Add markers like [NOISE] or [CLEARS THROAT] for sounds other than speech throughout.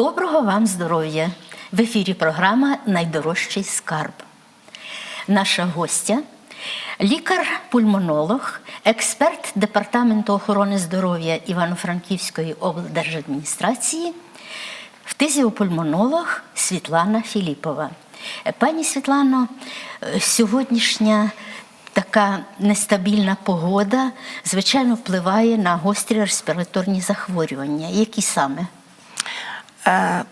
Доброго вам здоров'я! В ефірі програма Найдорожчий скарб. Наша гостя лікар-пульмонолог, експерт Департаменту охорони здоров'я Івано-Франківської облдержадміністрації, фтизіопульмонолог Світлана Філіпова. Пані Світлано, сьогоднішня така нестабільна погода, звичайно, впливає на гострі респіраторні захворювання. Які саме? Е, м,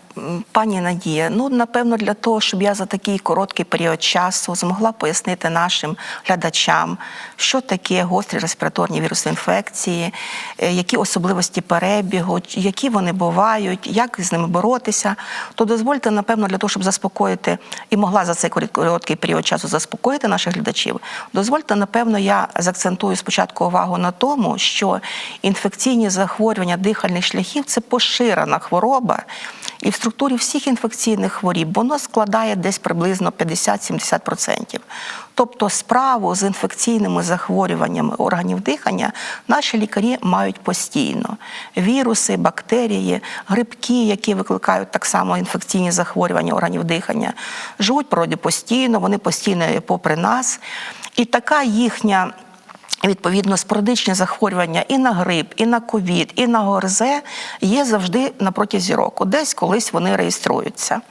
Пані Надія, ну напевно, для того, щоб я за такий короткий період часу змогла пояснити нашим глядачам, що таке гострі респіраторні вірусні інфекції, е, які особливості перебігу, які вони бувають, як з ними боротися, то дозвольте, напевно, для того, щоб заспокоїти і могла за цей короткий період часу заспокоїти наших глядачів, дозвольте, напевно, я заакцентую спочатку увагу на тому, що інфекційні захворювання дихальних шляхів це поширена хвороба. І в структурі всіх інфекційних хворіб воно складає десь приблизно 50-70%. Тобто справу з інфекційними захворюваннями органів дихання наші лікарі мають постійно. Віруси, бактерії, грибки, які викликають так само інфекційні захворювання органів дихання, живуть в постійно, вони постійно попри нас. І така їхня Відповідно, спорадичні захворювання і на грип, і на ковід, і на ГОРЗ є завжди на протязі року. Десь колись вони реєструються.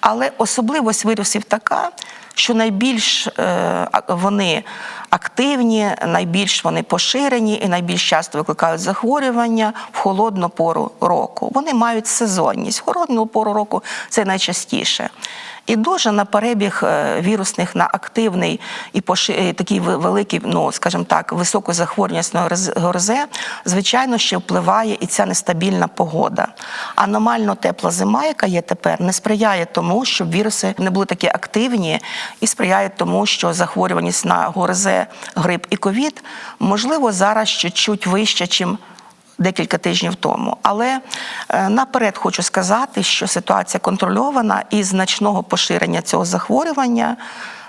Але особливість вірусів така, що найбільш е, вони активні, найбільш вони поширені і найбільш часто викликають захворювання в холодну пору року. Вони мають сезонність. В холодну пору року це найчастіше. І дуже на перебіг е, вірусних на активний і поши... такий ви- великий, ну скажімо так, високу захворюваність на ГРЗ, звичайно, ще впливає і ця нестабільна погода. Аномально тепла зима, яка є тепер, не сприяє тому, щоб віруси не були такі активні, і сприяє тому, що захворюваність на ГРЗ, грип і ковід можливо зараз чуть-чуть вища, чим декілька тижнів тому. Але е, наперед хочу сказати, що ситуація контрольована і значного поширення цього захворювання.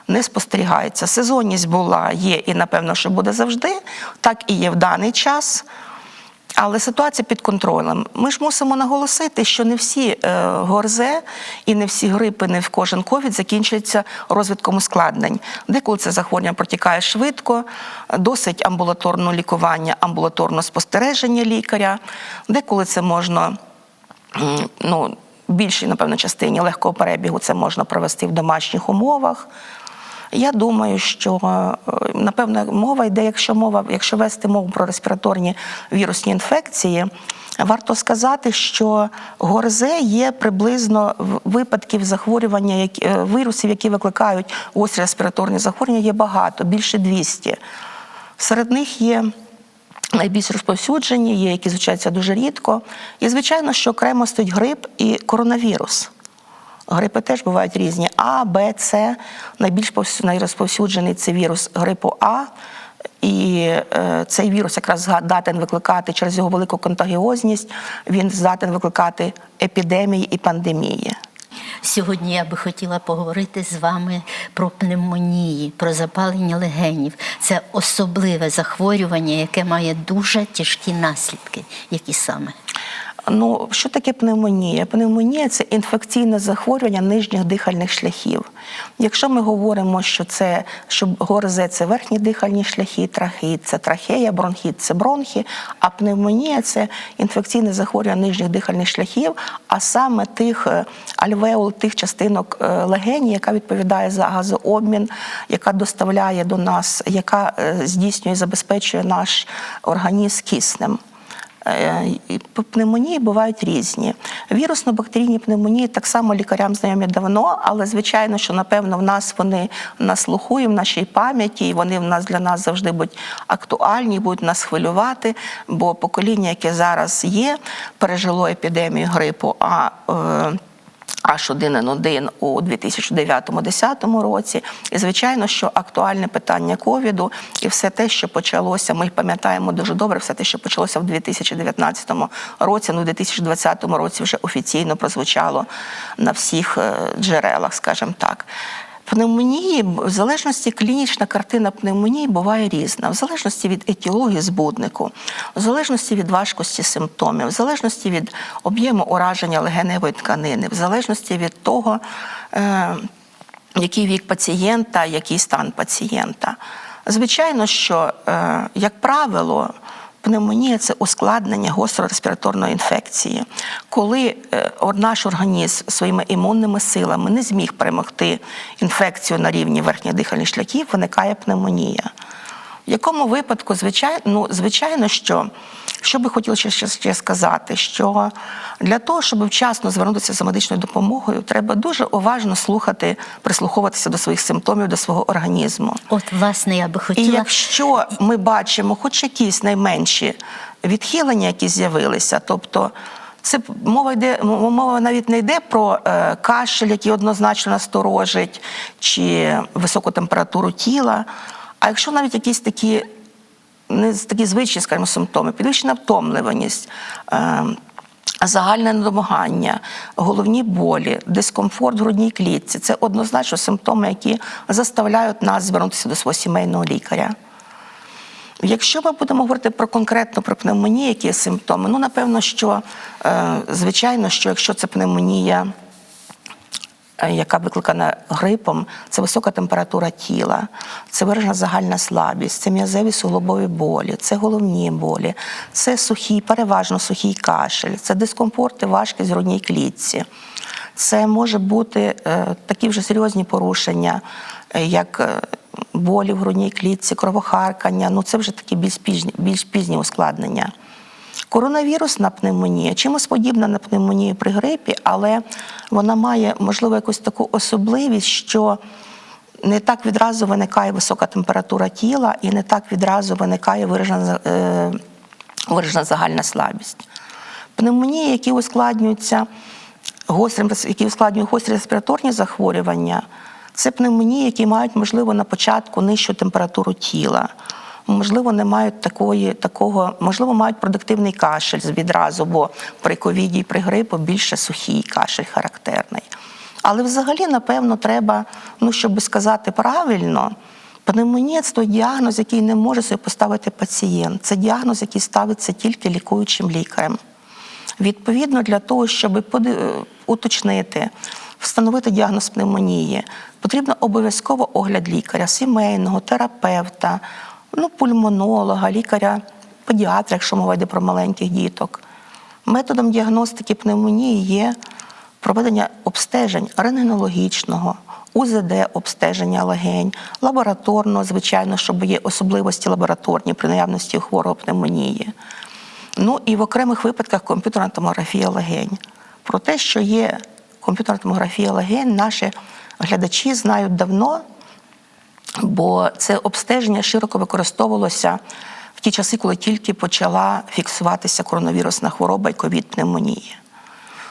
Не спостерігається. Сезонність була, є і напевно, що буде завжди. Так і є в даний час. Але ситуація під контролем. Ми ж мусимо наголосити, що не всі е, ГОРЗ і не всі грипи, не в кожен ковід закінчуються розвитком ускладнень. Деколи це захворювання протікає швидко, досить амбулаторне лікування, амбулаторне спостереження лікаря. Деколи це можна ну, більшій, напевно, частині легкого перебігу це можна провести в домашніх умовах. Я думаю, що е, напевно мова йде, якщо мова, якщо вести мову про респіраторні вірусні інфекції. Варто сказати, що ГОРЗ є приблизно випадків захворювання які- е, вірусів, які викликають гострі респіраторні захворювання, є багато, більше 200. Серед них є найбільш розповсюджені, є які звучаться дуже рідко. І, звичайно, що окремо стоїть грип і коронавірус. Грипи теж бувають різні. А, Б, С. Найбільш повс- найрозповсюджений це вірус грипу А. І е, цей вірус якраз здатен викликати через його велику контагіозність, він здатен викликати епідемії і пандемії. Сьогодні я би хотіла поговорити з вами про пневмонії, про запалення легенів. Це особливе захворювання, яке має дуже тяжкі наслідки. Які саме? Ну, що таке пневмонія? Пневмонія це інфекційне захворювання нижніх дихальних шляхів. Якщо ми говоримо, що це що ГОРЗ це верхні дихальні шляхи, трахеїд це трахея, бронхіт це бронхи, а пневмонія це інфекційне захворювання нижніх дихальних шляхів, а саме тих е, альвеол, тих частинок е, легені, яка відповідає за газообмін, яка доставляє до нас, яка е, здійснює забезпечує наш організм киснем. Е, Пневмонії бувають різні. Вірусно-бактерійні пневмонії так само лікарям знайомі давно, але звичайно, що напевно в нас вони на слуху і в нашій пам'яті, і вони в нас для нас завжди будуть актуальні, будуть нас хвилювати. Бо покоління, яке зараз є, пережило епідемію грипу. а е, H1N1 у 2009-2010 році. І звичайно, що актуальне питання ковіду і все те, що почалося, ми пам'ятаємо дуже добре, все те, що почалося в 2019 році, ну в 2020 році вже офіційно прозвучало на всіх е, джерелах, скажімо так. Пневмонії, в залежності клінічна картина пневмонії буває різна, в залежності від етіології збуднику, в залежності від важкості симптомів, в залежності від об'єму ураження легеневої тканини, в залежності від того, е, який вік пацієнта, який стан пацієнта. Звичайно, що, е, як правило, Пневмонія це ускладнення гострореспіраторної інфекції, коли е, наш організм своїми імунними силами не зміг перемогти інфекцію на рівні верхніх дихальних шляхів, виникає пневмонія. В якому випадку, звичайно, ну, звичайно, що що би хотіла ще, ще, ще сказати, що для того, щоб вчасно звернутися за медичною допомогою, треба дуже уважно слухати, прислуховуватися до своїх симптомів, до свого організму. От, власне, я би І якщо ми бачимо хоч якісь найменші відхилення, які з'явилися, тобто це мова йде, мова навіть не йде про е, кашель, який однозначно насторожить, чи високу температуру тіла. А якщо навіть якісь такі не такі звичні, скажімо, симптоми, підвищена втомлюваність. Е, Загальне недомагання, головні болі, дискомфорт в грудній клітці це однозначно симптоми, які заставляють нас звернутися до свого сімейного лікаря. Якщо ми будемо говорити про конкретно про пневмонію, які симптоми, ну напевно, що е, звичайно, що якщо це пневмонія, яка викликана грипом, це висока температура тіла, це виражена загальна слабість, це м'язеві суглобові болі, це головні болі, це сухий, переважно сухий кашель, це дискомфорт і важкість грудній клітці. Це може бути е, такі вже серйозні порушення, е, як е, болі в грудній клітці, кровохаркання. Ну це вже такі більш пізні, більш пізні ускладнення. Коронавірусна пневмонія чимось подібна на пневмонію при грипі, але вона має, можливо, якусь таку особливість, що не так відразу виникає висока температура тіла і не так відразу виникає виражена, е, виражена загальна слабість. Пневмонії, які ускладнюються гострим, які ускладнюють гострі респіраторні захворювання, це пневмонії, які мають, можливо, на початку нижчу температуру тіла. Можливо, не мають такої, такого, можливо, мають продуктивний кашель відразу, бо при ковіді і при грипу більше сухий кашель характерний. Але взагалі, напевно, треба, ну щоб сказати правильно, пневмонія це той діагноз, який не може собі поставити пацієнт. Це діагноз, який ставиться тільки лікуючим лікарем. Відповідно, для того, щоб уточнити, встановити діагноз пневмонії, потрібно обов'язково огляд лікаря, сімейного, терапевта, ну, пульмонолога, лікаря, педіатра, якщо мова йде про маленьких діток. Методом діагностики пневмонії є проведення обстежень рентгенологічного, УЗД обстеження легень, лабораторного, звичайно, щоб є особливості лабораторні при наявності хворого пневмонії. Ну і в окремих випадках комп'ютерна томографія легень. Про те, що є комп'ютерна томографія легень, наші глядачі знають давно, бо це обстеження широко використовувалося в ті часи, коли тільки почала фіксуватися коронавірусна хвороба і ковід-пневмонія.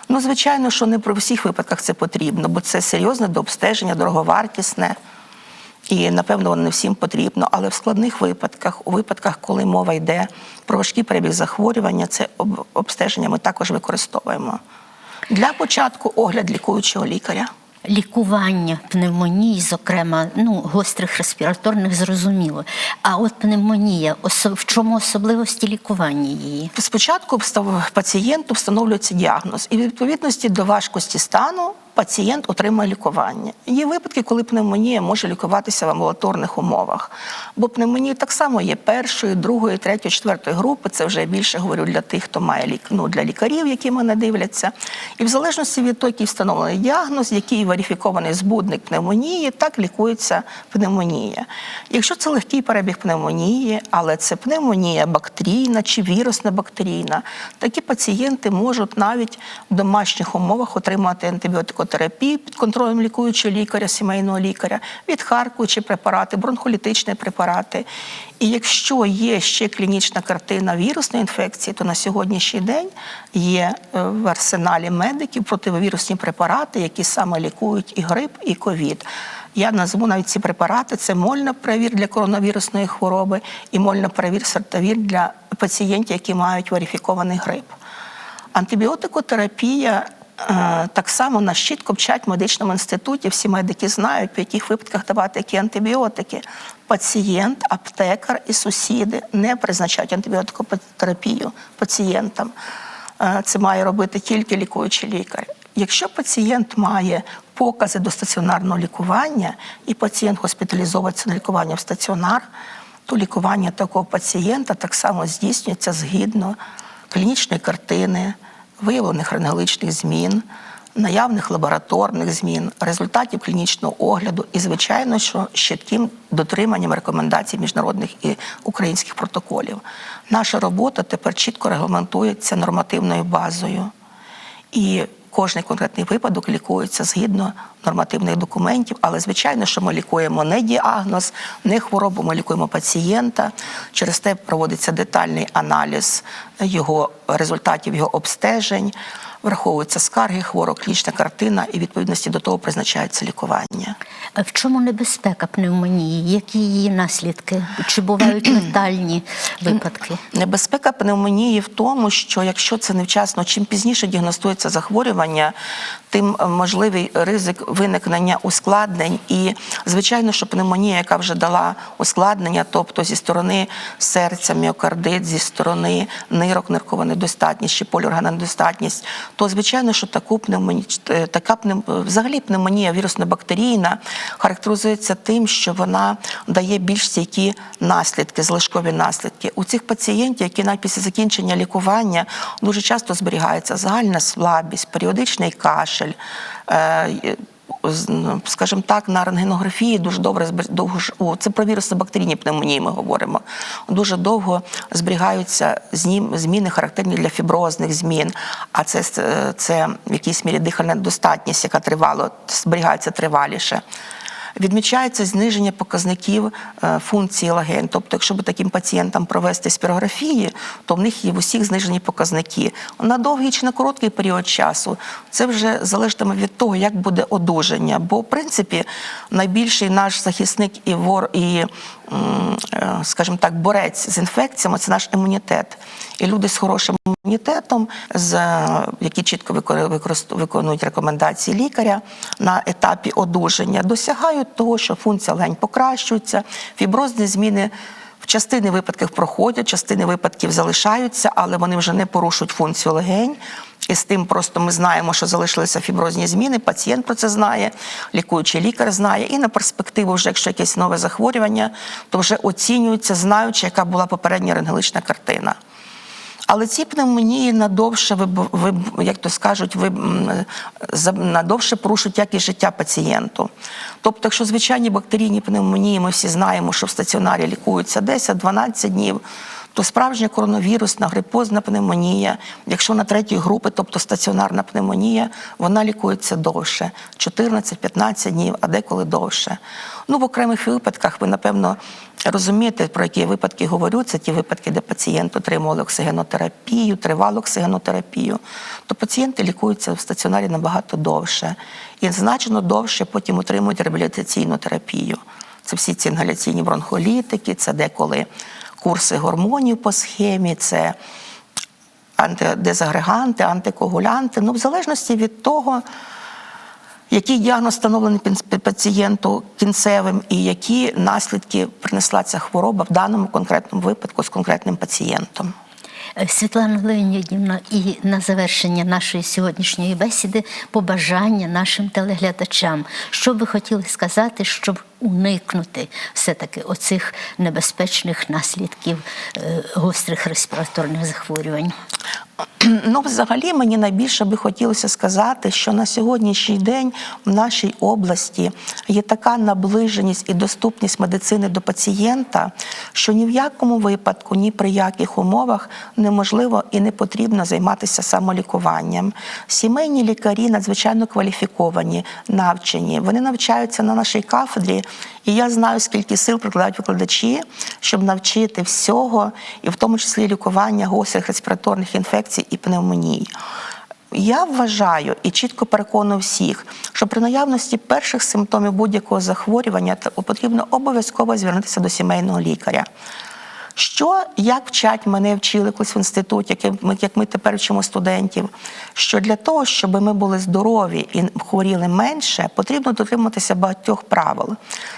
Ну, звичайно, що не про всіх випадках це потрібно, бо це серйозне дообстеження, дороговартісне. І напевно воно не всім потрібно, але в складних випадках, у випадках, коли мова йде про важкий перебіг захворювання, це обстеження ми також використовуємо. Для початку огляд лікуючого лікаря. Лікування пневмонії, зокрема, ну, гострих респіраторних, зрозуміло. А от пневмонія, в чому особливості лікування її? Спочатку пацієнту встановлюється діагноз, і в відповідності до важкості стану пацієнт отримує лікування. Є випадки, коли пневмонія може лікуватися в амбулаторних умовах. Бо пневмонія так само є першої, другої, третьої, четвертої групи. Це вже більше говорю для тих, хто має лік... ну, для лікарів, які мене дивляться. І в залежності від того, який встановлений діагноз, який верифікований збудник пневмонії, так лікується пневмонія. Якщо це легкий перебіг пневмонії, але це пневмонія бактерійна чи вірусна бактерійна, такі пацієнти можуть навіть в домашніх умовах отримати антибіотикотерапію під контролем лікуючого лікаря, сімейного лікаря, відхаркуючі препарати, бронхолітичні препарати. І якщо є ще клінічна картина вірусної інфекції, то на сьогоднішній день є е, в арсеналі медиків противовірусні препарати, які саме лікують і грип, і ковід. Я назву навіть ці препарати: це мольноправір для коронавірусної хвороби і мольноправір сертавір для пацієнтів, які мають верифікований грип. Антибіотикотерапія Так само нас чітко вчать в медичному інституті, всі медики знають, в яких випадках давати які антибіотики. Пацієнт, аптекар і сусіди не призначають антибіотикотерапію пацієнтам. Е, Це має робити тільки лікуючий лікар. Якщо пацієнт має покази до стаціонарного лікування і пацієнт госпіталізовується на лікування в стаціонар, то лікування такого пацієнта так само здійснюється згідно клінічної картини, виявлених рентгенологічних змін, наявних лабораторних змін, результатів клінічного огляду і, звичайно, що чітким дотриманням рекомендацій міжнародних і українських протоколів. Наша робота тепер чітко регламентується нормативною базою. І кожний конкретний випадок лікується згідно нормативних документів, але звичайно, що ми лікуємо не діагноз, не хворобу, ми лікуємо пацієнта. Через те проводиться детальний аналіз його результатів, його обстежень, враховуються скарги хворого, клінічна картина, і відповідності до того призначається лікування. А В чому небезпека пневмонії? Які її наслідки? Чи бувають [CLEARS THROAT] летальні випадки? Небезпека пневмонії в тому, що якщо це невчасно, чим пізніше діагностується захворювання, тим е, можливий ризик виникнення ускладнень. І звичайно, що пневмонія, яка вже дала ускладнення, тобто зі сторони серця, міокардит, зі сторони нирок, ниркова недостатність чи поліорганна недостатність, то звичайно, що таку пневмонію, така пнев... взагалі пневмонія вірусно-бактерійна характеризується тим, що вона дає більш стійкі наслідки, залишкові наслідки. У цих пацієнтів, які навіть після закінчення лікування дуже часто зберігається загальна слабість, періодичний кашель. Ну, скажімо так, на рентгенографії дуже добре довго це про вірусно-бактерійні пневмонії ми говоримо. Дуже довго зберігаються зміни, характерні для фіброзних змін. А це, це в якійсь мірі дихальна недостатність, яка тривало, зберігається триваліше. Відмічається зниження показників е, функції легень. Тобто, якщо би таким пацієнтам провести спірографії, то в них є в усіх знижені показники. На довгий чи на короткий період часу це вже залежатиме від того, як буде одужання. Бо, в принципі, найбільший наш захисник і вор, і, скажімо так, борець з інфекціями це наш імунітет. І люди з хорошим імунітетом, з, е, які чітко виконують рекомендації лікаря на етапі одужання, досягають того, що функція легень покращується, фіброзні зміни. В частини випадків проходять, частини випадків залишаються, але вони вже не порушують функцію легень. І з тим просто ми знаємо, що залишилися фіброзні зміни. Пацієнт про це знає, лікуючий лікар знає. І на перспективу, вже якщо якесь нове захворювання, то вже оцінюється, знаючи, яка була попередня рентгенологічна картина. Але ці пневмонії надовше виб- як то скажуть, виб- надовше порушують якість життя пацієнту. Тобто, якщо звичайні бактерійні пневмонії, ми всі знаємо, що в стаціонарі лікуються 10-12 днів. То справжня коронавірусна грипозна пневмонія, якщо на третій групи, тобто стаціонарна пневмонія, вона лікується довше 14-15 днів, а деколи довше. Ну, в окремих випадках ви, напевно, розумієте, про які випадки говорю. Це ті випадки, де пацієнт отримував оксигенотерапію, тривалу оксигенотерапію. То пацієнти лікуються в стаціонарі набагато довше і значно довше потім отримують реабілітаційну терапію. Це всі ці інгаляційні бронхолітики, це деколи курси гормонів по схемі, це антидезагреганти, антикоагулянти. Ну, в залежності від того, який діагноз встановлений пацієнту кінцевим і які наслідки принесла ця хвороба в даному конкретному випадку з конкретним пацієнтом. Е, Світлана Леонідівна, і на завершення нашої сьогоднішньої бесіди побажання нашим телеглядачам. Що ви хотіли сказати, щоб уникнути все-таки оцих небезпечних наслідків е, гострих респіраторних захворювань? [CLEARS THROAT] Ну, взагалі, мені найбільше би хотілося сказати, що на сьогоднішній день в нашій області є така наближеність і доступність медицини до пацієнта, що ні в якому випадку, ні при яких умовах неможливо і не потрібно займатися самолікуванням. Сімейні лікарі надзвичайно кваліфіковані, навчені. Вони навчаються на нашій кафедрі, і я знаю, скільки сил прикладають викладачі, щоб навчити всього, і в тому числі лікування гострих респіраторних інфекцій і пневмоній. Я вважаю і чітко переконую всіх, що при наявності перших симптомів будь-якого захворювання потрібно обов'язково звернутися до сімейного лікаря. Що, як вчать мене вчили колись в інституті, як ми, як ми тепер вчимо студентів, що для того, щоб ми були здорові і хворіли менше, потрібно дотримуватися багатьох правил.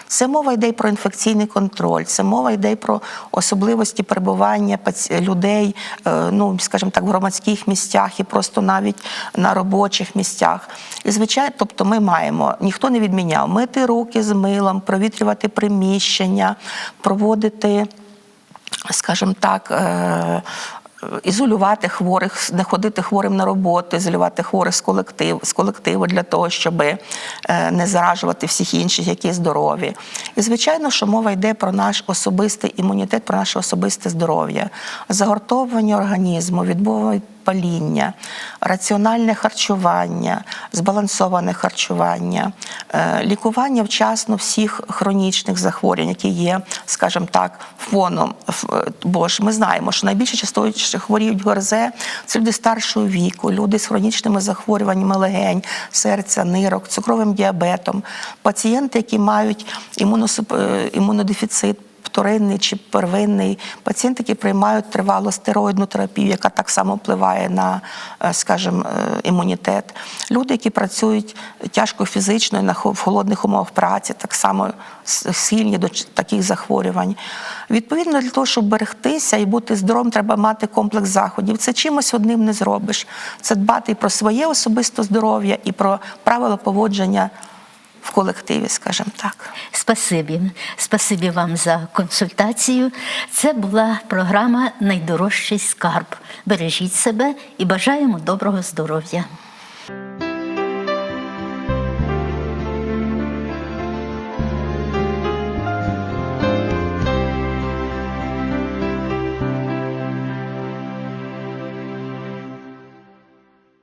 Це мова йде про інфекційний контроль, це мова йде про особливості перебування людей, е, ну скажімо так, в громадських місцях і просто навіть на робочих місцях. І звичайно, тобто ми маємо, ніхто не відміняв, мити руки з милом, провітрювати приміщення, проводити скажімо так, е, ізолювати хворих, не ходити хворим на роботу, ізолювати хворих з колективу, з колективу для того, щоб е, не заражувати всіх інших, які здорові. І звичайно, що мова йде про наш особистий імунітет, про наше особисте здоров'я, загортовування організму, відбування паління, раціональне харчування, збалансоване харчування, е, лікування вчасно всіх хронічних захворювань, які є, скажімо так, фоном. Е, Бо ж ми знаємо, що найбільше часто хворіють ГРЗ це люди старшого віку, люди з хронічними захворюваннями легень, серця, нирок, цукровим діабетом, пацієнти, які мають е, імунодефіцит вторинний чи первинний, пацієнти, які приймають тривалу стероїдну терапію, яка так само впливає на, е, скажімо, е, імунітет. Люди, які працюють тяжко фізично на холодних умовах праці, так само с- схильні до таких захворювань. Відповідно, для того, щоб берегтися і бути здоровим, треба мати комплекс заходів. Це чимось одним не зробиш. Це дбати і про своє особисте здоров'я, і про правила поводження в колективі, скажімо так. Спасибі. Спасибі вам за консультацію. Це була програма Найдорожчий скарб. Бережіть себе і бажаємо доброго здоров'я.